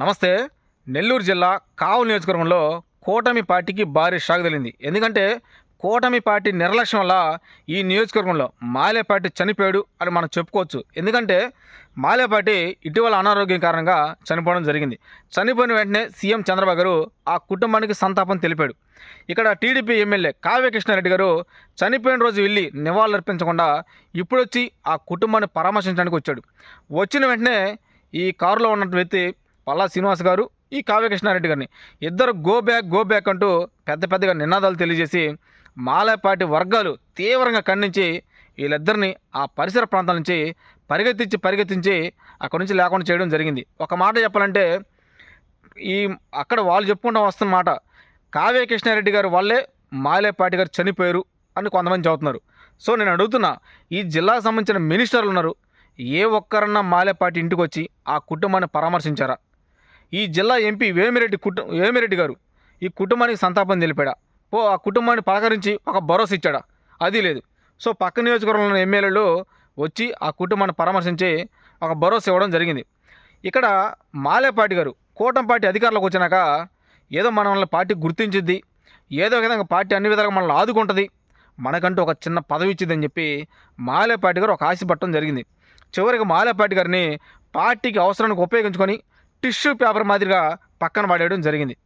నమస్తే. నెల్లూరు జిల్లా కావు నియోజకవర్గంలో కూటమి పార్టీకి భారీ షాక్ తగిలింది. ఎందుకంటే కూటమి పార్టీ నిర్లక్ష్యం వల్ల ఈ నియోజకవర్గంలో మాలేపాటి చనిపోయాడు అని మనం చెప్పుకోవచ్చు. ఎందుకంటే మాలేపాటి ఇటీవల అనారోగ్యం కారణంగా చనిపోవడం జరిగింది. చనిపోయిన వెంటనే సీఎం చంద్రబాబు గారు ఆ కుటుంబానికి సంతాపం తెలిపాడు. ఇక్కడ టీడీపీ ఎమ్మెల్యే కావ్య కృష్ణారెడ్డి గారు చనిపోయిన రోజు వెళ్ళి నివాళులర్పించకుండా ఇప్పుడొచ్చి ఆ కుటుంబాన్ని పరామర్శించడానికి వచ్చాడు. వచ్చిన వెంటనే ఈ కారులో ఉన్న వ్యక్తి పల్లా శ్రీనివాస్ గారు ఈ కావ్యకృష్ణారెడ్డి గారిని. ఇద్దరు గో బ్యాక్ గో బ్యాక్ అంటూ పెద్ద పెద్దగా నినాదాలు తెలియజేసి మాలేపాటి వర్గాలు తీవ్రంగా ఖండించి వీళ్ళిద్దరిని ఆ పరిసర ప్రాంతాల నుంచి పరిగెత్తించి పరిగెత్తించి అక్కడి నుంచి లేకుండా చేయడం జరిగింది. ఒక మాట చెప్పాలంటే ఈ అక్కడ వాళ్ళు చెప్పుకుంటూ వస్తున్న మాట కావ్య కృష్ణారెడ్డి గారు వాళ్ళే మాలేపాటి గారు చనిపోయారు అని కొంతమంది చదువుతున్నారు సో నేను అడుగుతున్నా ఈ జిల్లాకు సంబంధించిన మినిస్టర్లు ఉన్నారు ఏ ఒక్కరన్నా మాలేపాటి ఇంటికి వచ్చి ఆ కుటుంబాన్ని పరామర్శించారా? ఈ జిల్లా ఎంపీ వేమిరెడ్డి కుటు వేమిరెడ్డి గారు ఈ కుటుంబానికి సంతాపం తెలిపాడా? ఓ ఆ కుటుంబాన్ని పలకరించి ఒక భరోసా ఇచ్చాడా? అది లేదు. సో పక్క నియోజకవర్గంలోని ఎమ్మెల్యేలు వచ్చి ఆ కుటుంబాన్ని పరామర్శించి ఒక భరోసా ఇవ్వడం జరిగింది. ఇక్కడ మాలేపాటి గారు కూటంపాటి అధికారులకు వచ్చినాక ఏదో మనల్ని పార్టీ గుర్తించిద్ది ఏదో విధంగా పార్టీ అన్ని విధాలుగా మనల్ని ఆదుకుంటుంది మనకంటూ ఒక చిన్న పదవి ఇచ్చిందని చెప్పి మాలేపాటి గారు ఒక ఆశ పట్టడం జరిగింది. చివరికి మాలేపాటి గారిని పార్టీకి అవసరానికి ఉపయోగించుకొని టిష్యూ పేపర్ మాదిరిగా పక్కన పడేయడం జరిగింది.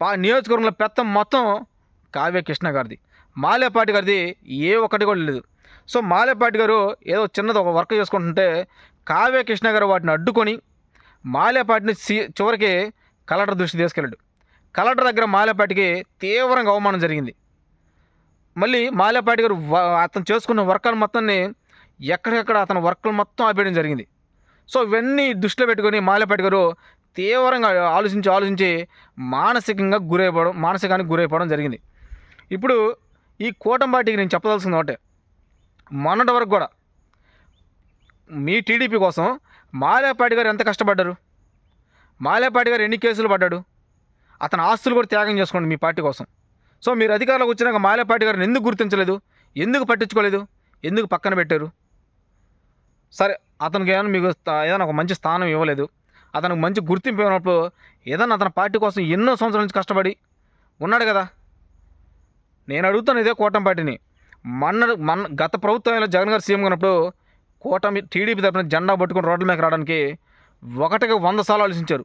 పా నియోజకవర్గంలో పెత్తం మొత్తం కావ్య కృష్ణ గారిది. మాలేపాటి గారిది ఏ ఒక్కటి కూడా లేదు. సో మాలేపాటి గారు ఏదో చిన్నది ఒక వర్క్ చేసుకుంటుంటే కావ్య కృష్ణ గారు వాటిని అడ్డుకొని మాలేపాటిని సి చివరికి కలెక్టర్ దృష్టి తీసుకెళ్ళాడు. కలెక్టర్ దగ్గర మాలేపాటికి తీవ్రంగా అవమానం జరిగింది. మళ్ళీ మాలేపాటి గారు అతను చేసుకున్న వర్కలు మొత్తాన్ని ఎక్కడికెక్కడ అతని వర్కులు మొత్తం ఆపేయడం జరిగింది. సో ఇవన్నీ దృష్టిలో పెట్టుకొని మాల గారు తీవ్రంగా ఆలోచించి ఆలోచించి మానసికంగా గురైపోవడం మానసికానికి గురైపోవడం జరిగింది. ఇప్పుడు ఈ కూటంబాటికి నేను చెప్పదలసింది ఒకటే. మొన్నటి వరకు కూడా మీ టీడీపీ కోసం మాలేపాటి గారు ఎంత కష్టపడ్డారు? మాలేపాటి గారు ఎన్ని కేసులు పడ్డాడు? అతని ఆస్తులు కూడా త్యాగం చేసుకోండి మీ పార్టీ కోసం. సో మీరు అధికారంలోకి వచ్చినాక మాలేపాటి గారిని ఎందుకు గుర్తించలేదు? ఎందుకు పట్టించుకోలేదు? ఎందుకు పక్కన పెట్టారు? సరే అతనికి ఏమైనా మీకు ఏదైనా ఒక మంచి స్థానం ఇవ్వలేదు. అతనికి మంచి గుర్తింపు ఇవ్వనప్పుడు ఏదైనా అతని పార్టీ కోసం ఎన్నో సంవత్సరాల నుంచి కష్టపడి ఉన్నాడు కదా. నేను అడుగుతాను ఇదే కూటమి పార్టీని. మొన్న మన గత ప్రభుత్వంలో జగన్ గారు సీఎం ఉన్నప్పుడు కూటమి టీడీపీ తరఫున జెండా పట్టుకుని రోడ్ల మీద రావడానికి ఒకటికి వంద సార్లు ఆలోచించారు.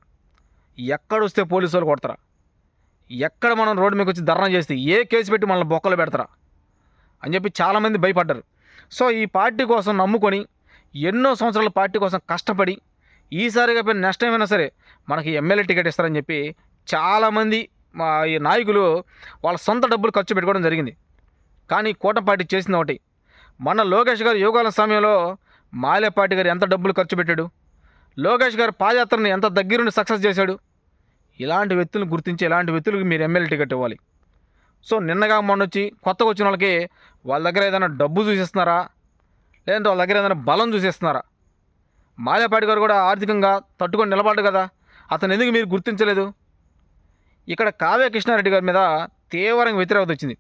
ఎక్కడ వస్తే పోలీసు వాళ్ళు కొడతారా? ఎక్కడ మనం రోడ్డు మీకు వచ్చి ధర్నా చేస్తే ఏ కేసు పెట్టి మనల్ని బొక్కలు పెడతారా? అని చెప్పి చాలామంది భయపడ్డారు. సో ఈ పార్టీ కోసం నమ్ముకొని ఎన్నో సంవత్సరాల పార్టీ కోసం కష్టపడి ఈసారిగా పోయిన నెక్స్ట్ ఏమైనా సరే మనకి ఎమ్మెల్యే టికెట్ ఇస్తారని చెప్పి చాలామంది మా ఈ నాయకులు వాళ్ళ సొంత డబ్బులు ఖర్చు పెట్టుకోవడం జరిగింది. కానీ కూటమి పార్టీ చేసింది ఒకటి. మన లోకేష్ గారు యోగాల సమయంలో మాలేపాటి గారు ఎంత డబ్బులు ఖర్చు పెట్టాడు? లోకేష్ గారు పాదయాత్రను ఎంత దగ్గరుండి సక్సెస్ చేశాడు? ఇలాంటి వ్యక్తులను గుర్తించి ఇలాంటి వ్యక్తులకు మీరు ఎమ్మెల్యే టికెట్ ఇవ్వాలి. సో నిన్నగా మొన్న వచ్చి కొత్తగా వచ్చిన వాళ్ళకి వాళ్ళ దగ్గర ఏదైనా డబ్బు చూసిస్తున్నారా? లేదంటే వాళ్ళ దగ్గర ఏదైనా బలం చూసిస్తున్నారా? మాదేపాటి గారు కూడా ఆర్థికంగా తట్టుకొని నిలబడ్డు కదా అతను ఎందుకు మీరు గుర్తించలేదు? ఇక్కడ కావ్య కృష్ణారెడ్డి గారి మీద తీవ్రంగా వ్యతిరేకత వచ్చింది.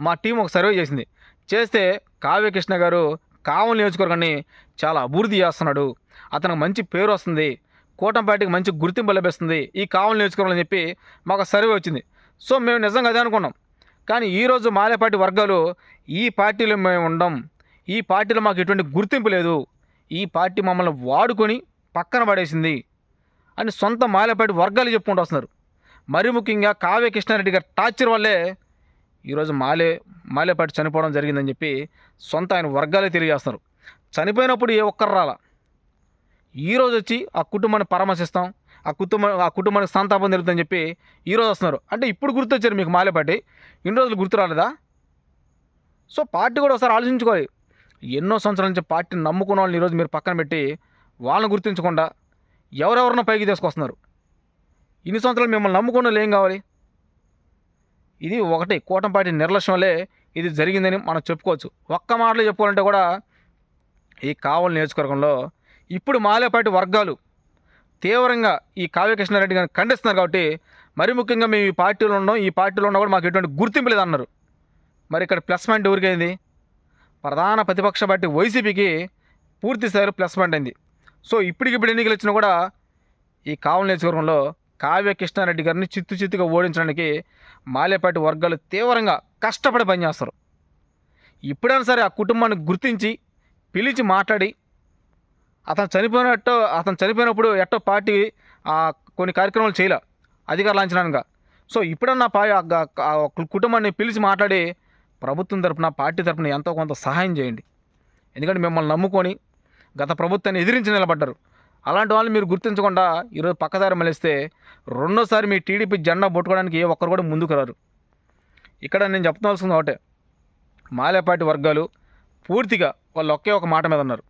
మా టీం ఒక సర్వే చేసింది. చేస్తే కావ్య కృష్ణ గారు కావలి నియోజకవర్గాన్ని చాలా అభివృద్ధి చేస్తున్నాడు. అతనికి మంచి పేరు వస్తుంది. కూటంపాటికి మంచి గుర్తింపు లభిస్తుంది. ఈ కావలి నియోజకవర్గం అని చెప్పి మాకు సర్వే వచ్చింది. సో మేము నిజంగా అదే అనుకున్నాం. కానీ ఈరోజు మాలేపాటి వర్గాలు ఈ పార్టీలో మేము ఉండం ఈ పార్టీలో మాకు ఎటువంటి గుర్తింపు లేదు. ఈ పార్టీ మమ్మల్ని వాడుకొని పక్కన పడేసింది. అని సొంత మాలపాటి వర్గాలు చెప్పుకుంటూ వస్తున్నారు. మరి ముఖ్యంగా కావ్య కృష్ణారెడ్డి గారి టార్చర్ వల్లే ఈరోజు మాలే మాలేపాటి చనిపోవడం జరిగిందని చెప్పి సొంత ఆయన వర్గాలే తెలియజేస్తున్నారు. చనిపోయినప్పుడు ఏ ఒక్కరు రాలా? ఈరోజు వచ్చి ఆ కుటుంబాన్ని పరామర్శిస్తాం ఆ కుటుంబం ఆ కుటుంబానికి సంతాపం జరుగుతుందని చెప్పి ఈరోజు వస్తున్నారు. అంటే ఇప్పుడు గుర్తొచ్చారు మీకు మాలేపాటి. ఇన్ని రోజులు గుర్తు రాలేదా? సో పార్టీ కూడా ఒకసారి ఆలోచించుకోవాలి. ఎన్నో సంవత్సరాల నుంచి పార్టీని నమ్ముకున్న వాళ్ళని ఈరోజు మీరు పక్కన పెట్టి వాళ్ళని గుర్తించకుండా ఎవరెవరినో పైకి తీసుకొస్తున్నారు? ఇన్ని సంవత్సరాలు మిమ్మల్ని నమ్ముకున్న వాళ్ళు ఏం కావాలి? ఇది ఒకటి. కూటంపాటి నిర్లక్ష్యంలే నిర్లక్ష్యం వల్లే ఇది జరిగిందని మనం చెప్పుకోవచ్చు. ఒక్క మాటలో చెప్పుకోవాలంటే కూడా ఈ కావలి నియోజకవర్గంలో ఇప్పుడు మాలేపాటి వర్గాలు తీవ్రంగా ఈ కావ్య కృష్ణారెడ్డి గారిని ఖండిస్తున్నారు కాబట్టి మరి ముఖ్యంగా మేము ఈ పార్టీలో ఉన్నాం. ఈ పార్టీలో ఉన్నా కూడా మాకు ఎటువంటి గుర్తింపు లేదన్నారు. మరి ఇక్కడ ప్లస్ పాయింట్ ఎవరికైంది? ప్రధాన ప్రతిపక్ష పార్టీ వైసీపీకి పూర్తి స్థాయిలో ప్లస్ పాయింట్ అయింది. సో ఇప్పటికిప్పుడు ఎన్నికలు వచ్చినా కూడా ఈ కావలి నియోజకవర్గంలో కావ్య కృష్ణారెడ్డి గారిని చిత్తు చిత్తుగా ఓడించడానికి మాలేపాటి వర్గాలు తీవ్రంగా కష్టపడి పనిచేస్తారు. ఇప్పుడైనా సరే ఆ కుటుంబాన్ని గుర్తించి పిలిచి మాట్లాడి అతను చనిపోయినట్టు అతను చనిపోయినప్పుడు ఎట్టో పార్టీ కొన్ని కార్యక్రమాలు చేయలే అధికార లాంఛనంగా సో ఇప్పుడన్నా పా కుటుంబాన్ని పిలిచి మాట్లాడి ప్రభుత్వం తరపున పార్టీ తరపున ఎంతో కొంత సహాయం చేయండి. ఎందుకంటే మిమ్మల్ని నమ్ముకొని గత ప్రభుత్వాన్ని ఎదిరించి నిలబడ్డారు. అలాంటి వాళ్ళు మీరు గుర్తించకుండా ఈరోజు పక్కదారి మలిస్తే రెండోసారి మీ టీడీపీ జెండా పట్టుకోవడానికి ఏ ఒక్కరు కూడా ముందుకు రారు. ఇక్కడ నేను చెప్పవలసింది ఒకటే. మాలేపాటి వర్గాలు పూర్తిగా వాళ్ళు ఒకే ఒక మాట మీద ఉన్నారు.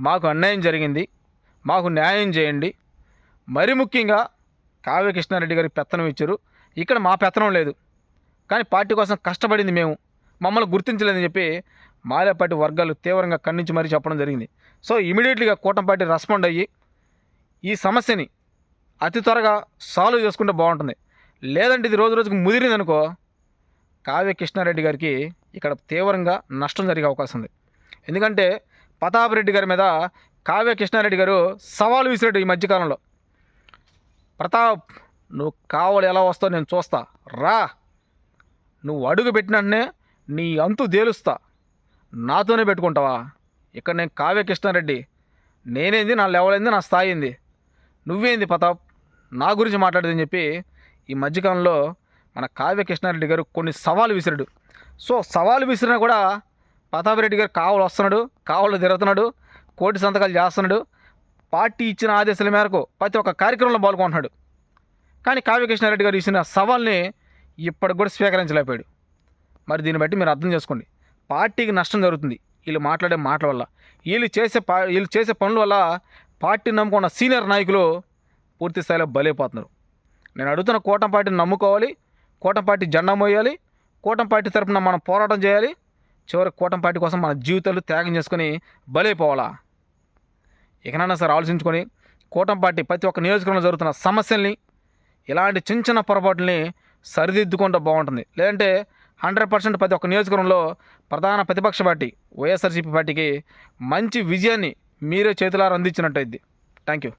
మాకు అన్యాయం జరిగింది మాకు న్యాయం చేయండి. మరి ముఖ్యంగా కావ్య కృష్ణారెడ్డి గారికి పెత్తనం ఇచ్చారు. ఇక్కడ మా పెత్తనం లేదు. కానీ పార్టీ కోసం కష్టపడింది మేము. మమ్మల్ని గుర్తించలేదని చెప్పి మాలేపాటి వర్గాలు తీవ్రంగా ఖండించి మరీ చెప్పడం జరిగింది. సో ఇమీడియట్లీగా కూటంపాటి రెస్పాండ్ అయ్యి ఈ సమస్యని అతి త్వరగా సాల్వ్ చేసుకుంటే బాగుంటుంది. లేదంటే ఇది రోజు రోజుకు ముదిరింది అనుకో కావ్య కృష్ణారెడ్డి గారికి ఇక్కడ తీవ్రంగా నష్టం జరిగే అవకాశం ఉంది. ఎందుకంటే ప్రతాప్ రెడ్డి గారి మీద కావ్య కృష్ణారెడ్డి గారు సవాలు విసిరాడు ఈ మధ్యకాలంలో. ప్రతాప్ నువ్వు కావాలి ఎలా వస్తావు నేను చూస్తా. రా. నువ్వు అడుగు పెట్టినట్టునే నీ అంతు తేలుస్తా. నాతోనే పెట్టుకుంటావా? ఇక్కడ నేను కావ్య కృష్ణారెడ్డి. నేనేంది? నా లెవెలైంది నా స్థాయి ఏంది? నువ్వేంది ప్రతాప్? నా గురించి మాట్లాడదని చెప్పి ఈ మధ్యకాలంలో మన కావ్య కృష్ణారెడ్డి గారు కొన్ని సవాలు విసిరాడు. సో సవాలు విసిరినా కూడా ప్రతాప్ రెడ్డి గారు కావలు వస్తున్నాడు కావలు తిరుగుతున్నాడు కోటి సంతకాలు చేస్తున్నాడు పార్టీ ఇచ్చిన ఆదేశాల మేరకు ప్రతి ఒక్క కార్యక్రమంలో పాల్గొంటున్నాడు. కానీ కావ్య కృష్ణారెడ్డి గారు ఇచ్చిన సవాల్ని ఇప్పటికి కూడా స్వీకరించలేకపోయాడు. మరి దీన్ని బట్టి మీరు అర్థం చేసుకోండి. పార్టీకి నష్టం జరుగుతుంది. వీళ్ళు మాట్లాడే మాటల వల్ల. వీళ్ళు చేసే పా వీళ్ళు చేసే పనుల వల్ల పార్టీ నమ్ముకున్న సీనియర్ నాయకులు పూర్తి స్థాయిలో బలైపోతున్నారు. నేను అడుగుతున్న కూటం పార్టీని నమ్ముకోవాలి. కూటం పార్టీ జెండా మోయాలి. కూటం పార్టీ తరపున మనం పోరాటం చేయాలి. చివరి కూటం పార్టీ కోసం మన జీవితాలు త్యాగం చేసుకొని బలైపోవాలా? ఇకనైనా సరే ఆలోచించుకొని కూటం పార్టీ ప్రతి ఒక్క నియోజకవర్గంలో జరుగుతున్న సమస్యల్ని ఇలాంటి చిన్న చిన్న పొరపాట్లని సరిదిద్దుకుంటే బాగుంటుంది. లేదంటే హండ్రెడ్ పర్సెంట్ ప్రతి ఒక్క నియోజకవర్గంలో ప్రధాన ప్రతిపక్ష పార్టీ వైఎస్ఆర్సీపీ పార్టీకి మంచి విజయాన్ని మీరే చేతులారా అందించినట్టయిద్ది థ్యాంక్ యూ